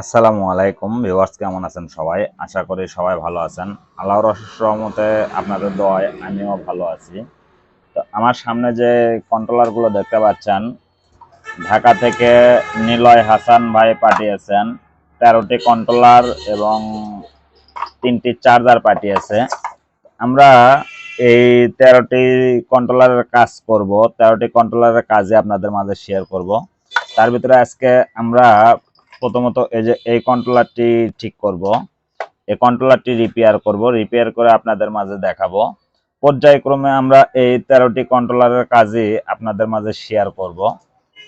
আসসালামু আলাইকুম ভিউয়ার্স, কেমন আছেন সবাই? আশা করি সবাই ভালো আছেন। আল্লাহর রহমতে আপনাদের দোয়ায় আমিও ভালো আছি। তো আমার সামনে যে কন্ট্রোলারগুলো দেখতে পাচ্ছেন, ঢাকা থেকে নিলয় হাসান ভাই পাঠিয়েছেন। তেরোটি কন্ট্রোলার এবং তিনটি চার্জার পাঠিয়েছে। আমরা এই তেরোটি কন্ট্রোলারের কাজ করব। তেরোটি কন্ট্রোলারের কাজে আপনাদের মাঝে শেয়ার করব। তার ভিতরে আজকে আমরা প্রথমত এই যে, এই কন্ট্রোলারটি ঠিক করব। এই কন্ট্রোলারটি রিপেয়ার করব। রিপেয়ার করে আপনাদের মাঝে দেখাবো। পর্যায়ক্রমে আমরা এই তেরোটি কন্ট্রোলারের কাজই আপনাদের মাঝে শেয়ার করব।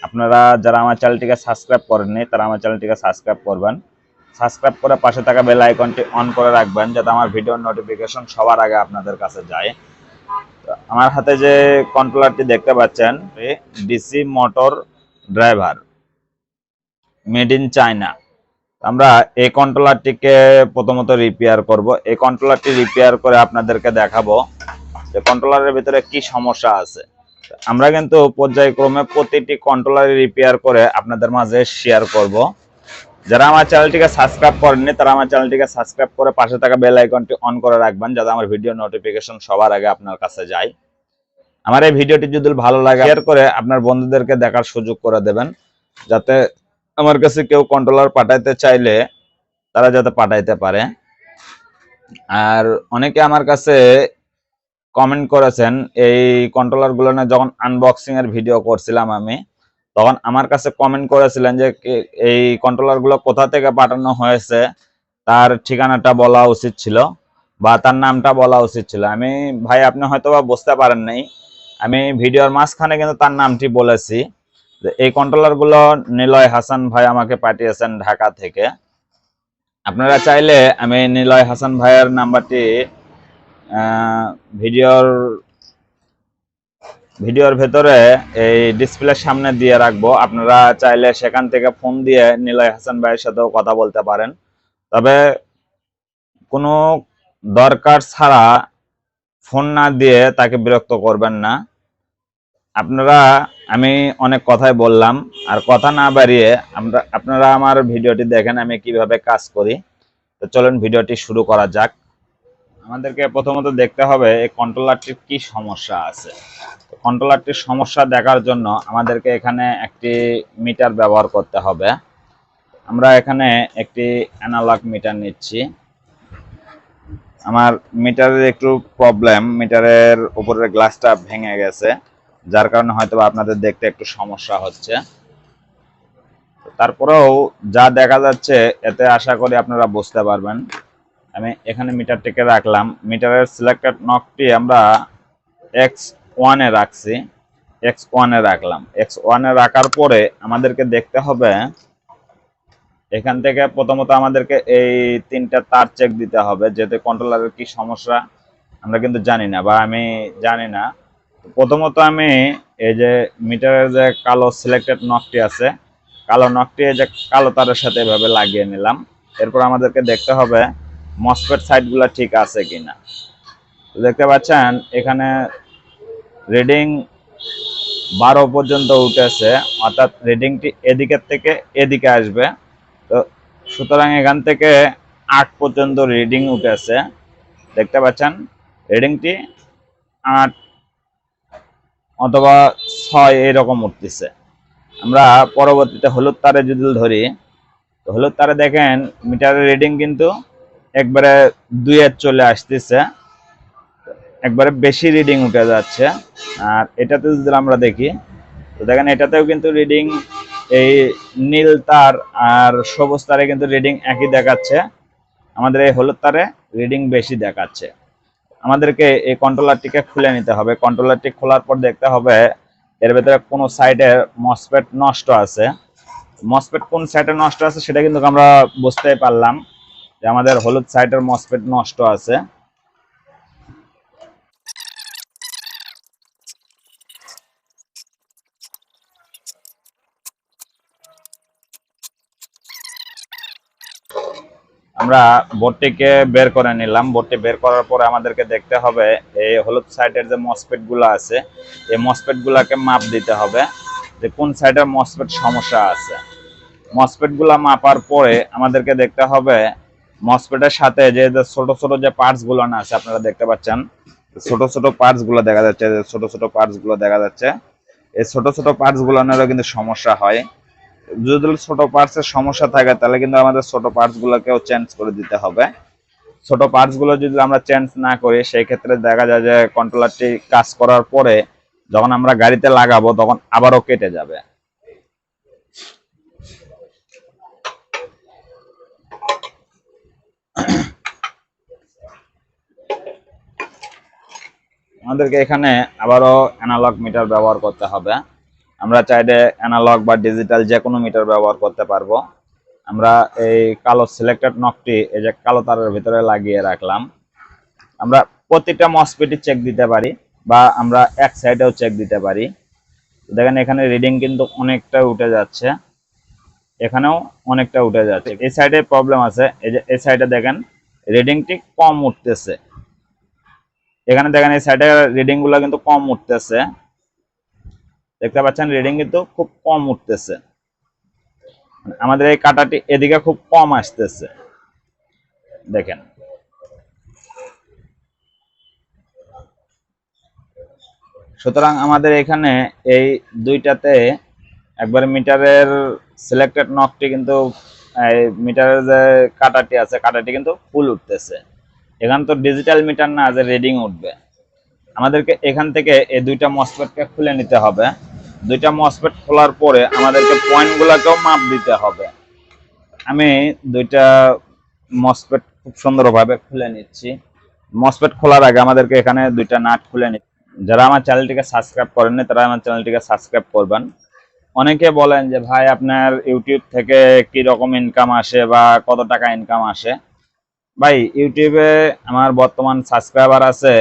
আপনারা যারা আমার চ্যানেলটিকে সাবস্ক্রাইব করেননি, তারা আমার চ্যানেলটিকে সাবস্ক্রাইব করবেন। সাবস্ক্রাইব করে পাশে থাকা বেল আইকনটি অন করে রাখবেন, যাতে আমার ভিডিওর নোটিফিকেশন সবার আগে আপনাদের কাছে যায়। আমার হাতে যে কন্ট্রোলারটি দেখতে পাচ্ছেন DC motor driver. Made in China. আমরা এই কন্ট্রোলারটিকে প্রথমত রিপেয়ার করব। এই কন্ট্রোলারটি রিপেয়ার করে আপনাদেরকে দেখাবো যে কন্ট্রোলারের ভিতরে কি সমস্যা আছে। আমরা কিন্তু পর্যায়ক্রমে প্রতিটি কন্ট্রোলার রিপেয়ার করে আপনাদের মাঝে শেয়ার করব। যারা আমার চ্যানেলটিকে সাবস্ক্রাইব করেননি, তারা আমার চ্যানেলটিকে সাবস্ক্রাইব করে পাশে থাকা বেল আইকনটি অন করে রাখবেন, যাতে আমার ভিডিও নোটিফিকেশন সবার আগে আপনার কাছে যায়। আমার এই ভিডিওটি যদি ভালো লাগে শেয়ার করে আপনার বন্ধুদেরকে দেখার সুযোগ করে দেবেন, যাতে আমার কাছে কেউ কন্ট্রোলার পাঠাইতে চাইলে তারা যাতে পাঠাইতে পারে। আর অনেকে আমার কাছে কমেন্ট করেছেন, এই কন্ট্রোলারগুলো না যখন আনবক্সিং এর ভিডিও করছিলাম আমি, তখন আমার কাছে কমেন্ট করেছিলেন যে এই কন্ট্রোলারগুলো কোথা থেকে পাঠানো হয়েছে? তার ঠিকানাটা বলা উচিত ছিল বা তার নামটা বলা উচিত ছিল। আমি, ভাই, আপনি হয়তো বা বুঝতে পারেন নাই। আমি ভিডিওর মাঝখানে কিন্তু তার নামটি বলেছি। এই কন্ট্রোলারগুলো নিলয় হাসান ভাই আমাকে পাঠিয়েছেন ঢাকা থেকে। আপনারা চাইলে আমি নিলয় হাসান ভাইয়ের নাম্বারটি ভিডিওর ভিডিওর ভেতরে এই ডিসপ্লের সামনে দিয়ে রাখব। আপনারা চাইলে সেখান থেকে ফোন দিয়ে নিলয় হাসান ভাইয়ের সাথেও কথা বলতে পারেন। তবে কোনো দরকার ছাড়া ফোন না দিয়ে তাকে বিরক্ত করবেন না। আপনারা আমি অনেক কথাই বললাম। আর কথা না বাড়িয়ে আমরা, আপনারা আমার ভিডিওটি দেখেন, আমি কীভাবে কাজ করি। তো চলুন ভিডিওটি শুরু করা যাক। আমাদেরকে প্রথমত দেখতে হবে এই কন্ট্রোলারটির কি সমস্যা আছে। কন্ট্রোলারটির সমস্যা দেখার জন্য আমাদেরকে এখানে একটি মিটার ব্যবহার করতে হবে। আমরা এখানে একটি অ্যানালগ মিটার নিচ্ছি। আমার মিটারের একটু প্রবলেম, মিটারের উপরের গ্লাসটা ভেঙে গেছে। যার কারণে হয়তো আপনাদের দেখতে একটু সমস্যা হচ্ছে। তারপরেও যা দেখা যাচ্ছে, এতে আশা করি আপনারা বুঝতে পারবেন। আমি এখানে মিটারটিকে রাখলাম। মিটারের সিলেক্টেড নকটি আমরা এক্স ওয়ানে রাখছি। এক্স ওয়ানে রাখলাম। এক্স ওয়ানে রাখার পরে আমাদেরকে দেখতে হবে, এখান থেকে প্রথমত আমাদেরকে এই তিনটা তার চেক দিতে হবে, যেহেতু কন্ট্রোলারের কি সমস্যা আমরা কিন্তু জানি না বা আমি জানি না। প্রথমত আমি এই যে মিটারের যে কালো সিলেক্টেড নখটি আছে, কালো নখটি এই যে কালো তারের সাথে এভাবে লাগিয়ে নিলাম। এরপর আমাদেরকে দেখতে হবে মসফেট সাইডগুলো ঠিক আছে কিনা। তো দেখতে পাচ্ছেন, এখানে রিডিং বারো পর্যন্ত উঠেছে, অর্থাৎ রিডিংটি এদিকের থেকে এদিকে আসবে। তো সুতরাং এখান থেকে আট পর্যন্ত রিডিং উঠেছে। দেখতে পাচ্ছেন রিডিংটি আট অথবা ছয় এরকম উঠতেছে। আমরা পরবর্তীতে হলুদ তারে যদি ধরি, তো হলুদ তারে দেখেন, মিটারের রিডিং কিন্তু একবারে দুইয়ের চলে আসতেছে। একবারে বেশি রিডিং উঠে যাচ্ছে। আর এটাতে যদি আমরা দেখি, তো দেখেন এটাতেও কিন্তু রিডিং এই নীল তার আর সবুজ তারে কিন্তু রিডিং একই দেখাচ্ছে। আমাদের এই হলুদ তারে রিডিং বেশি দেখাচ্ছে। আমাদেরকে এই কন্ট্রোলারটিকে খুলে নিতে হবে। কন্ট্রোলারটি খোলার পর দেখতে হবে, এর ভেতরে কোনো সাইডে মসপেট নষ্ট আছে। মসপেট কোন সাইডে নষ্ট আছে সেটা কিন্তু আমরা বুঝতে পারলাম যে আমাদের হলুদ সাইডের মসপেট নষ্ট আছে। আমরা বোর্ডটিকে বের করে নিলাম। বোর্ডটি বের করার পরে আমাদেরকে দেখতে হবে এই হলুদ সাইডের যে মসপেটগুলো আছে, এই মসপেট গুলাকে মাপ দিতে হবে যে কোন সাইডের মসপেট সমস্যা আছে। মসপেটগুলা মাপার পরে আমাদেরকে দেখতে হবে মসপেটের সাথে যে ছোট ছোট যে পার্টসগুলো না আছে, আপনারা দেখতে পাচ্ছেন, ছোট ছোট পার্টসগুলো দেখা যাচ্ছে ছোট ছোট পার্টসগুলো দেখা যাচ্ছে। এই ছোট ছোট পার্টসগুলো কিন্তু সমস্যা হয়। যদি ছোট পার্টস এর সমস্যা থাকে, তাহলে কিন্তু আমাদের ছোট পার্টস গুলোকেও চেঞ্জ করে দিতে হবে। ছোট পার্টসগুলো যদি আমরা চেঞ্জ না করি, সেই ক্ষেত্রে দেখা যায় যে কন্ট্রোলারটি কাজ করার পরে যখন আমরা গাড়িতে লাগাবো, তখন আবারও কেটে যাবে। আমাদেরকে এখানে আবারও অ্যানালগ মিটার ব্যবহার করতে হবে। আমরা চাইলে অ্যানালগ বা ডিজিটাল যে কোনো মিটার ব্যবহার করতে পারব। আমরা এই কালো সিলেক্টেড নকটি এই যে কালো তারের ভিতরে লাগিয়ে রাখলাম। আমরা প্রতিটা মসপিটি চেক দিতে পারি বা আমরা এক সাইডেও চেক দিতে পারি। দেখেন এখানে রিডিং কিন্তু অনেকটা উঠে যাচ্ছে। এখানেও অনেকটা উঠে যাচ্ছে। এই সাইডে প্রবলেম আছে। এই যে, এই সাইডে দেখেন রিডিংটি কম উঠতেছে। এখানে দেখেন এই সাইডে রিডিংগুলো কিন্তু কম উঠতেছে। দেখতে পাচ্ছেন রিডিং কিন্তু খুব কম উঠতেছে। মানে আমাদের এই কাটাটি এদিকে খুব কম আসতেছে। দেখেন। সুতরাং আমাদের এখানে এই দুইটাতে একবার মিটারের সিলেক্টেড নকটি কিন্তু মিটারের যে কাটাটি আছে, কাটাটি কিন্তু ফুল উঠতেছে। এখানে তো ডিজিটাল মিটার না, যে রিডিং উঠবে। আমাদেরকে এখান থেকে এই দুইটা মসপেটকে খুলে নিতে হবে। দুইটা মসপেট খোলার পরে আমাদেরকে পয়েন্টগুলোকেও মাপ দিতে হবে। আমি দুইটা মসপেট খুব সুন্দরভাবে খুলে নিচ্ছি। মসপেট খোলার আগে আমাদেরকে এখানে দুইটা নাট খুলে নি যারা আমার চ্যানেলটিকে সাবস্ক্রাইব করেননি, তারা আমার চ্যানেলটিকে সাবস্ক্রাইব করবেন। অনেকে বলেন যে, ভাই, আপনার ইউটিউব থেকে কি রকম ইনকাম আসে বা কত টাকা ইনকাম আসে? ভাই, ইউটিউবে আমার বর্তমান সাবস্ক্রাইবার আছে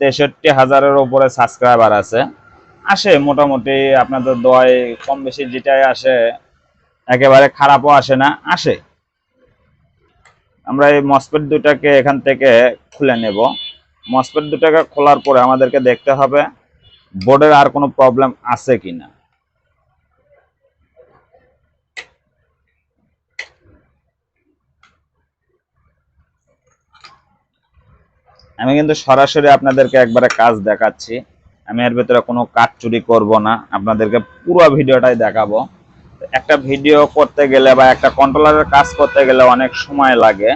তেষট্টি হাজারের ওপরে সাবস্ক্রাইবার আছে। আসে মোটামুটি আপনাদের দয় কম বেশি যেটাই আসে, একেবারে খারাপও আসে না, আসে। আমরা এই মসপেট দুটাকে এখান থেকে খুলে নেব। মসপেট দুটাকে খোলার পরে আমাদেরকে দেখতে হবে বোর্ডের আর কোনো প্রবলেম আছে কিনা। আমি কিন্তু সরাসরি আপনাদেরকে একবারে কাজ দেখাচ্ছি। আমি এর ভিতরে কোনো কাজ চুরি করব না, আপনাদেরকে পুরো ভিডিওটাই দেখাবো। একটা ভিডিও করতে গেলে বা একটা কন্ট্রোলারের কাজ করতে গেলে অনেক সময় লাগে,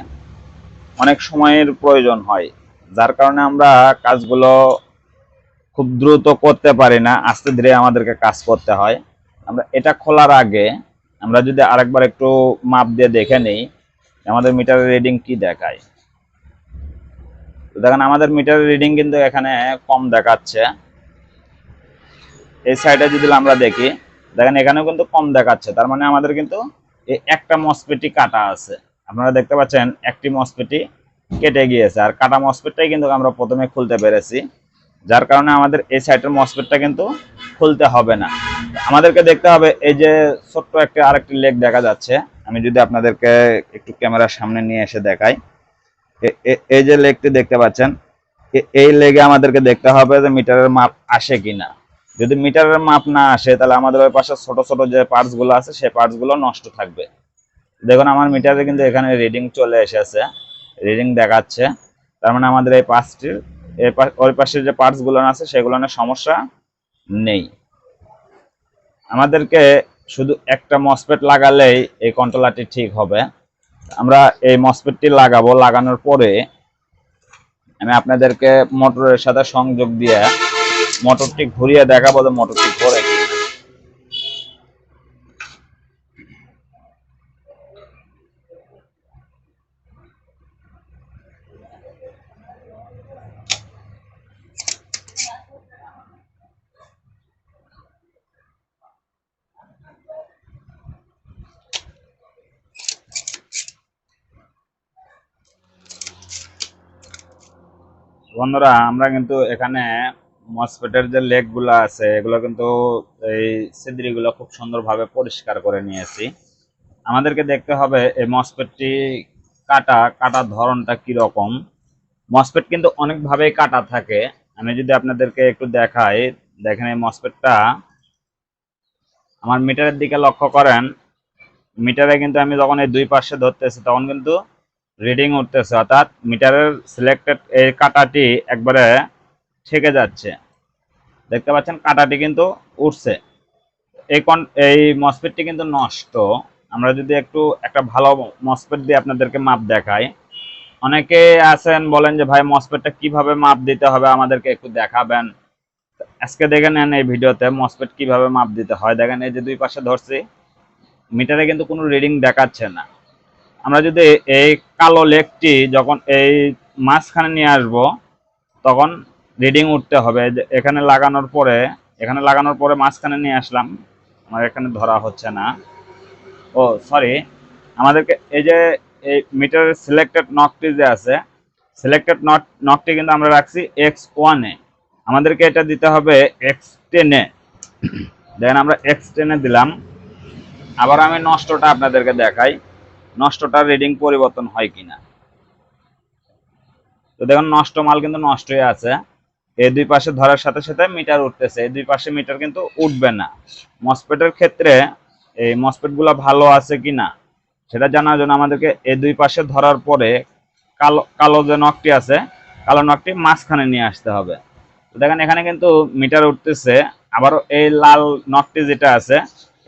অনেক সময়ের প্রয়োজন হয়, যার কারণে আমরা কাজগুলো খুব দ্রুত করতে পারি না, আস্তে ধীরে আমাদেরকে কাজ করতে হয়। আমরা এটা খোলার আগে আমরা যদি আরেকবার একটু মাপ দিয়ে দেখে নিই, আমাদের মিটারের রিডিং কি দেখায়। দেখেন আমাদের মিটারের রিডিং কিন্তু এখানে কম দেখাচ্ছে। এই সাইডে যদি আমরা দেখি, দেখেন এখানেও কিন্তু কম দেখাচ্ছে। তার মানে আমাদের কিন্তু এই একটা মসপেটি কাটা আছে। আপনারা দেখতে পাচ্ছেন একটি মসপেটি কেটে গিয়েছে। আর কাটা মসপেটটাই কিন্তু আমরা প্রথমে খুলতে পেরেছি, যার কারণে আমাদের এই সাইডের মসপেটটা কিন্তু খুলতে হবে না। আমাদেরকে দেখতে হবে এই যে ছোট্ট একটা আরেকটি লেক দেখা যাচ্ছে। আমি যদি আপনাদেরকে একটু ক্যামেরার সামনে নিয়ে এসে দেখাই। এই যে লেগটি দেখতে পাচ্ছেন এই লেগে আমাদেরকে দেখতে হবে যে মিটারের মাপ আসে কিনা। যদি মিটারের মাপ না আসে, তাহলে আমাদের ওই পাশে ছোট ছোট যে পার্টসগুলো আছে, সেই পার্টসগুলো নষ্ট থাকবে। দেখুন, আমার মিটারে কিন্তু এখানে রিডিং চলে এসেছে, রিডিং দেখাচ্ছে। তার মানে আমাদের এই পাঁচটির ওই পাশের যে পার্টসগুলো আছে, সেগুলো সমস্যা নেই। আমাদেরকে শুধু একটা মসপেট লাগালেই এই কন্ট্রোলারটি ঠিক হবে। আমরা এই মসপেটটি লাগাবো, লাগানোর পরে আমি আপনাদেরকে মোটরের সাথে সংযোগ দিয়ে মোটরটি ঘুরিয়ে দেখাবো মোটরটি ঘোরে কি। বন্ধুরা, আমরা কিন্তু এখানে মসফেটের যে লেগগুলো আছে, এগুলো কিন্তু এই ছিদ্রি গুলো খুব সুন্দরভাবে পরিষ্কার করে নিয়েছি। আমাদেরকে দেখতে হবে এই মসফেটটি কাটা কাটার ধরনটা কি রকম মসফেট কিন্তু অনেকভাবেই কাটা থাকে। আমি যদি আপনাদেরকে একটু দেখাই, দেখেন এই মসফেটটা। আমার মিটারের দিকে লক্ষ্য করেন। মিটারে কিন্তু আমি যখন এই দুই পাশে ধরতেছি, তখন কিন্তু রিডিং উঠতেছে, অর্থাৎ মিটারের সিলেক্টেড এই কাটাটি একবারে ঠেকে যাচ্ছে। দেখতে পাচ্ছেন কাটাটি কিন্তু উঠছে। এই কন এই মসপেটটি কিন্তু নষ্ট। আমরা যদি একটু একটা ভালো মসপেট দিয়ে আপনাদেরকে মাপ দেখাই। অনেকে আছেন, বলেন যে, ভাই মসপেটটা কীভাবে মাপ দিতে হবে? আমাদেরকে একটু দেখাবেন। আজকে দেখে নেন এই ভিডিওতে মসপেট কীভাবে মাপ দিতে হয়। দেখেন এই যে দুই পাশে ধরছি। মিটারে কিন্তু কোনো রিডিং দেখাচ্ছে না। আমরা যদি এই কালো লেকটি যখন এই মাঝখানে নিয়ে আসব, তখন রিডিং উঠতে হবে। এখানে লাগানোর পরে, এখানে লাগানোর পরে মাঝখানে নিয়ে আসলাম। আমার এখানে ধরা হচ্ছে না। ও সরি আমাদেরকে এই যে এই মিটারের সিলেক্টেড নকটি যে আছে সিলেক্টেড নট নকটি কিন্তু আমরা রাখছি এক্স ওয়ানে আমাদেরকে এটা দিতে হবে এক্স টেনে দেখেন আমরা এক্স টেনে দিলাম। আবার আমি নষ্টটা আপনাদেরকে দেখাই। নষ্টটার রিডিং পরিবর্তন হয় কিনা। তো দেখুন, নষ্ট মাল কিন্তু নষ্ট হয়ে আছে। এই দুই পাশে ধরার সাথে সাথে মিটার উঠতেছে। এই দুই পাশে মিটার কিন্তু উঠবে না। মসপেটের ক্ষেত্রে এই মসপেটগুলা ভালো আছে কিনা, সেটা জানার জন্য আমাদেরকে এই দুই পাশে ধরার পরে কালো কালো যে নখটি আছে, কালো নখটি মাঝখানে নিয়ে আসতে হবে। দেখেন, এখানে কিন্তু মিটার উঠতেছে। আবার এই লাল নখটি যেটা আছে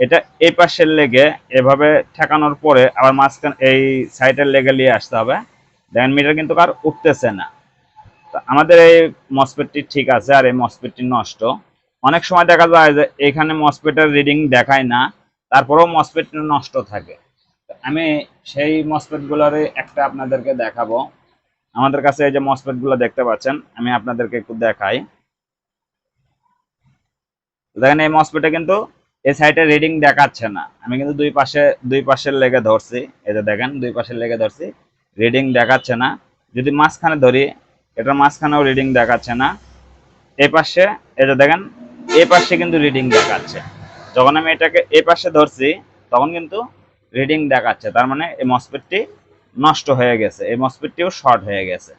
এটা এই পাশের লেগে এভাবে ঠেকানোর পরে আবার মাঝখানে এই সাইডের লেগে নিয়ে আসতে হবে। দেখেন মিটার কিন্তু আর উঠতেছে না। তো আমাদের এই মসপেটটি ঠিক আছে আর এই মসপেটটি নষ্ট। অনেক সময় দেখা যায় যে এখানে মসপেটের রিডিং দেখায় না, তারপরেও মসপেট নষ্ট থাকে। আমি সেই মসপেটগুলোর একটা আপনাদেরকে দেখাবো। আমাদের কাছে এই যে মসপেটগুলো দেখতে পাচ্ছেন, আমি আপনাদেরকে একটু দেখাই। দেখেন এই মসপেটে কিন্তু এই সাইডে রিডিং দেখাচ্ছে না। আমি কিন্তু দুই পাশে, দুই পাশের লেগে ধরছি। এই যে দেখেন, দুই পাশের লেগে ধরছি। রিডিং দেখাচ্ছে না। যদি মাঝখানে ধরি, এটার মাঝখানেও রিডিং দেখাচ্ছে না। এই পাশে, এই যে দেখেন এই পাশে কিন্তু রিডিং দেখাচ্ছে। যখন আমি এটাকে এই পাশে ধরছি, তখন কিন্তু রিডিং দেখাচ্ছে। তার মানে এই মসপেটটি নষ্ট হয়ে গেছে। এই মসপেটটিও শর্ট হয়ে গেছে।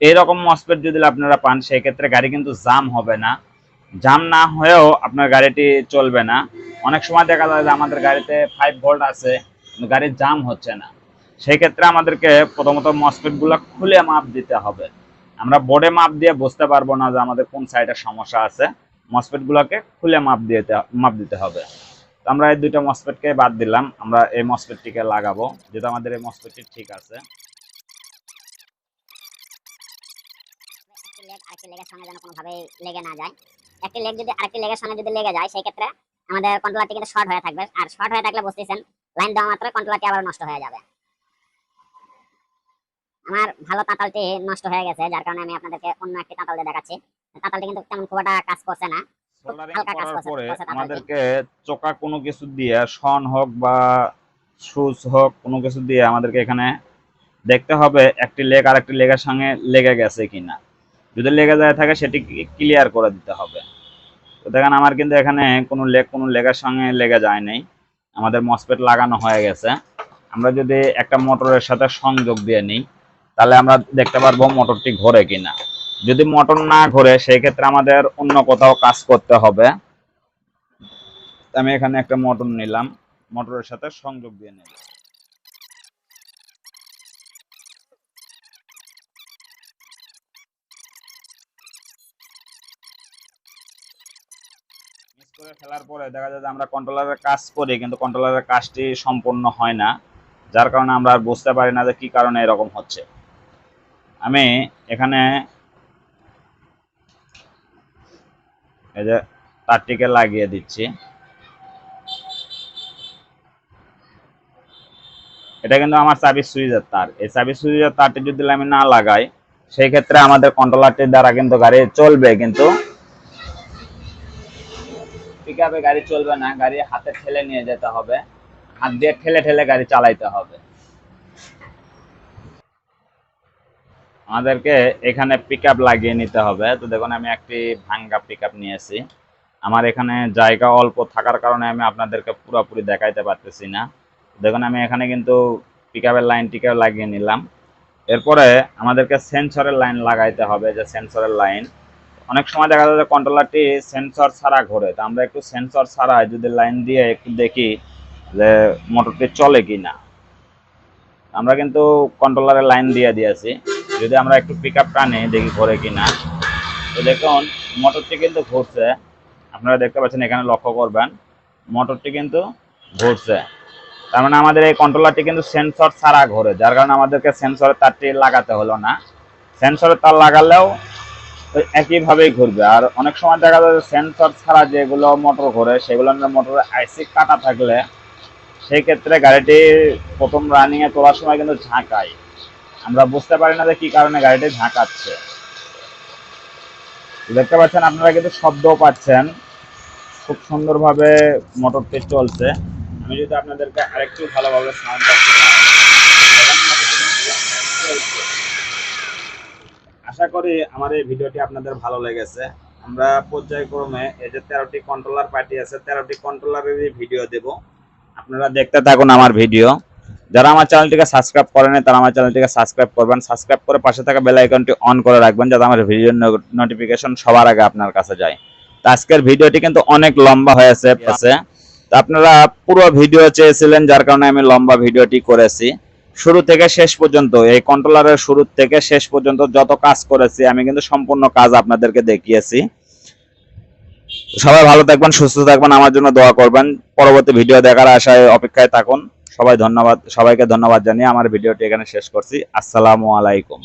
এইরকম মসপেট যদি আপনারা পান, সেই ক্ষেত্রে গাড়ি কিন্তু জাম হবে না। জাম না হয়েও আপনার গাড়িটি চলবে না। অনেক সময় দেখা যায় যে আমাদের গাড়িতে ফাইভ ভোল্ট আছে গাড়ির জাম হচ্ছে না। সেই ক্ষেত্রে আমাদেরকে প্রথমত মসপেটগুলো খুলে মাপ দিতে হবে। আমরা বোর্ডে মাপ দিয়ে বুঝতে পারব না যে আমাদের কোন সাইডে সমস্যা আছে। মসপেটগুলোকে খুলে মাপ দিতে মাপ দিতে হবে। তো আমরা এই দুইটা মসপেটকে বাদ দিলাম। আমরা এই মসপেটটিকে লাগাবো, যেহেতু আমাদের এই মসপেটটি ঠিক আছে। লেগে না যায়। একটি লেগ যদি আরেকটি লেগের সঙ্গে যদি লেগে যায় সেই ক্ষেত্রে আমাদের কন্ট্রোলারটি কিন্তু শর্ট হয়ে থাকবে। আর শর্ট হয়ে থাকলে বুঝতেছেন লাইন দেওয়া মাত্র কন্ট্রোলারটি আবার নষ্ট হয়ে যাবে। আমার ভালো তাঁতালটি নষ্ট হয়ে গেছে যার কারণে আমি আপনাদেরকে অন্য একটি তাঁতাল দিয়ে দেখাচ্ছি। তাঁতালটি কিন্তু তেমন খুব একটা কাজ করছে না আমাদেরকে চোকা কোনো কিছু দিয়ে শন হোক বা সুচ হোক কোনো কিছু দিয়ে আমাদেরকে এখানে দেখতে হবে একটি লেগ আর একটি লেগের সঙ্গে লেগে গেছে কিনা। যদি লেগে যায় থাকে, সেটি ক্লিয়ার করে দিতে হবে। তো দেখেন, আমার কিন্তু এখানে কোনো লেগ কোনো লেগের সঙ্গে লেগে যায় নাই। আমাদের মসপেট লাগানো হয়ে গেছে। আমরা যদি একটা মোটরের সাথে সংযোগ দিয়ে নিই, তাহলে আমরা দেখতে পারব মোটরটি ঘোরে কিনা। যদি মোটর না ঘোরে, সেই ক্ষেত্রে আমাদের অন্য কোথাও কাজ করতে হবে। আমি এখানে একটা মোটর নিলাম, মোটরের সাথে সংযোগ দিয়ে নিলাম। করে ফেলার পরে দেখা যায় যে আমরা কন্ট্রোলারের কাজ করি, কিন্তু কন্ট্রোলারের কাজটি সম্পূর্ণ হয় না। যার কারণে আমরা আর বুঝতে পারি না যে কি কারণে এরকম হচ্ছে। আমি এখানে এই যে তারটিকে লাগিয়ে দিচ্ছি। এটা কিন্তু আমার চাবি সুইচের তার। এই চাবি সুইচের তারটি যদি আমি না লাগাই, সেই ক্ষেত্রে আমাদের কন্ট্রোলারটির দ্বারা কিন্তু গাড়ি চলবে, কিন্তু পিক গাড়ি চলবে না, গাড়ি হাতে ঠেলে নিয়ে যেতে হবে, হাত দিয়ে ঠেলে ঠেলে গাড়ি চালাইতে হবে। আমাদেরকে এখানে পিক লাগিয়ে নিতে হবে। তো দেখুন, আমি একটি ভাঙ্গা পিক নিয়েছি। আমার এখানে জায়গা অল্প থাকার কারণে আমি আপনাদেরকে পুরোপুরি দেখাইতে পারতেছি না। দেখুন, আমি এখানে কিন্তু পিক আপের লাইনটিকে লাগিয়ে নিলাম। এরপরে আমাদেরকে সেন্সরের লাইন লাগাইতে হবে, যে সেন্সরের লাইন অনেক সময় দেখা যায় যে কন্ট্রোলারটি সেন্সর ছাড়া ঘোরে। তো আমরা একটু সেন্সর ছাড়া যদি লাইন দিয়ে একটু দেখি যে মোটরটি চলে কি না আমরা কিন্তু কন্ট্রোলারে লাইন দিয়ে দিয়েছি। যদি আমরা একটু পিক আপ টানি, দেখি ঘোরে কি না তো দেখুন মোটরটি কিন্তু ঘুরছে। আপনারা দেখতে পাচ্ছেন, এখানে লক্ষ্য করবেন মোটরটি কিন্তু ঘুরছে। তার মানে আমাদের এই কন্ট্রোলারটি কিন্তু সেন্সর ছাড়া ঘোরে। যার কারণে আমাদেরকে সেন্সরের তারটি লাগাতে হলো না। সেন্সরের তার লাগালেও ওই একইভাবেই ঘুরবে। আর অনেক সময় দেখা যায় সেন্সর ছাড়া যেগুলো মোটর ঘোরে সেগুলো মোটরের আইসি কাটা থাকলে সেই ক্ষেত্রে গাড়িটি প্রথম রানিং এ তোলার সময় কিন্তু ঝাঁকায়। আমরা বুঝতে পারি না যে কি কারণে গাড়িটি ঝাঁকাচ্ছে। দেখতে পাচ্ছেন আপনারা কিন্তু শব্দও পাচ্ছেন। খুব সুন্দরভাবে মোটরটি চলছে। আমি যদি আপনাদেরকে আরেকটু ভালোভাবে সাউন্ড আশা করি আমার এই ভিডিওটি আপনাদের ভালো লেগেছে। আমরা পর্যায়ক্রমে এই যে তেরোটি কন্ট্রোলার পার্টি আছে তেরোটি কন্ট্রোলারেরই ভিডিও দেব। আপনারা দেখতে থাকুন আমার ভিডিও যারা আমার চ্যানেলটিকে সাবস্ক্রাইব করেনি তারা আমার চ্যানেলটিকে সাবস্ক্রাইব করবেন। সাবস্ক্রাইব করে পাশে থাকা বেল আইকনটি অন করে রাখবেন যাতে আমার ভিডিও নোটিফিকেশন সবার আগে আপনার কাছে যায়। তো আজকের ভিডিওটি কিন্তু অনেক লম্বা হয়েছে আছে। তো আপনারা পুরো ভিডিও চেয়েছিলেন যার কারণে আমি লম্বা ভিডিওটি করেছি। শুরু থেকে শেষ পর্যন্ত, এই কন্ট্রোলারের শুরু থেকে শেষ পর্যন্ত যত কাজ করেছি, আমি কিন্তু সম্পূর্ণ কাজ আপনাদেরকে দেখিয়েছি। সবাই ভালো থাকবেন, সুস্থ থাকবেন, আমার জন্য দোয়া করবেন। পরবর্তী ভিডিও দেখার আশায় অপেক্ষায় থাকুন। সবাই ধন্যবাদ, সবাইকে ধন্যবাদ জানিয়ে আমার ভিডিওটি এখানে শেষ করছি। আসসালামু আলাইকুম।